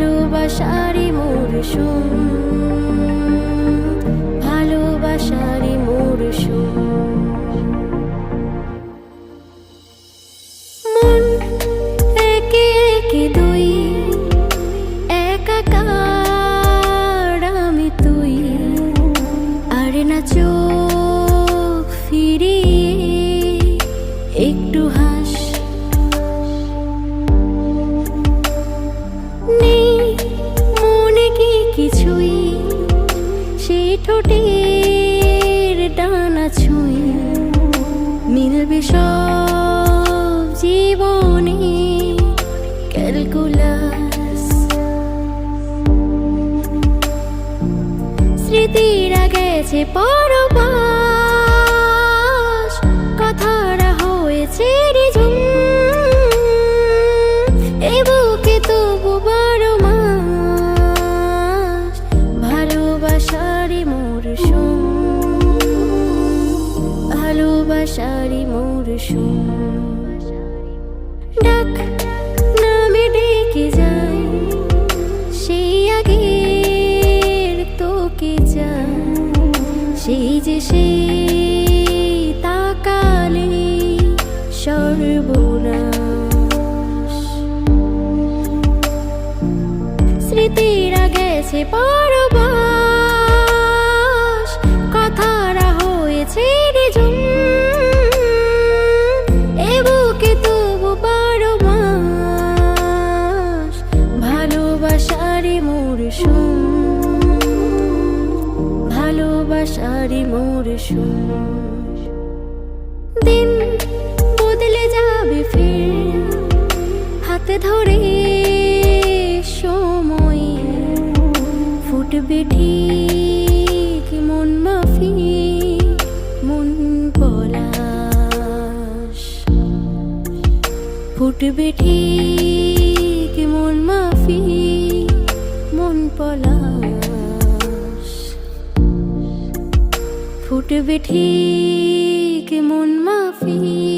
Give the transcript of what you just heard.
ভালোবাসারি মরশুম ভালোবাসারি মরশুম ঠোঁটের ডানা ছুঁই মিলবে সব জীবনে ক্যালকুলাস। স্মৃতিরা গেছে পরবাস কথারা হয়েছে ডাক নামে ডেকে যায়, সেই আগের তোকে যায় সেই যে সেই তাকালে সর্বনাশ। স্মৃতিরা গেছে ভালোবাসারি মরশুম দিন বদলে যাবে ফির, হাতে ধরে সময় ফুটবে ঠিক মন মাফি মন পলাশ। ফুটবে ঠিক মন মাফি মন পলাশ। ফুটবে ঠিক মন মাফি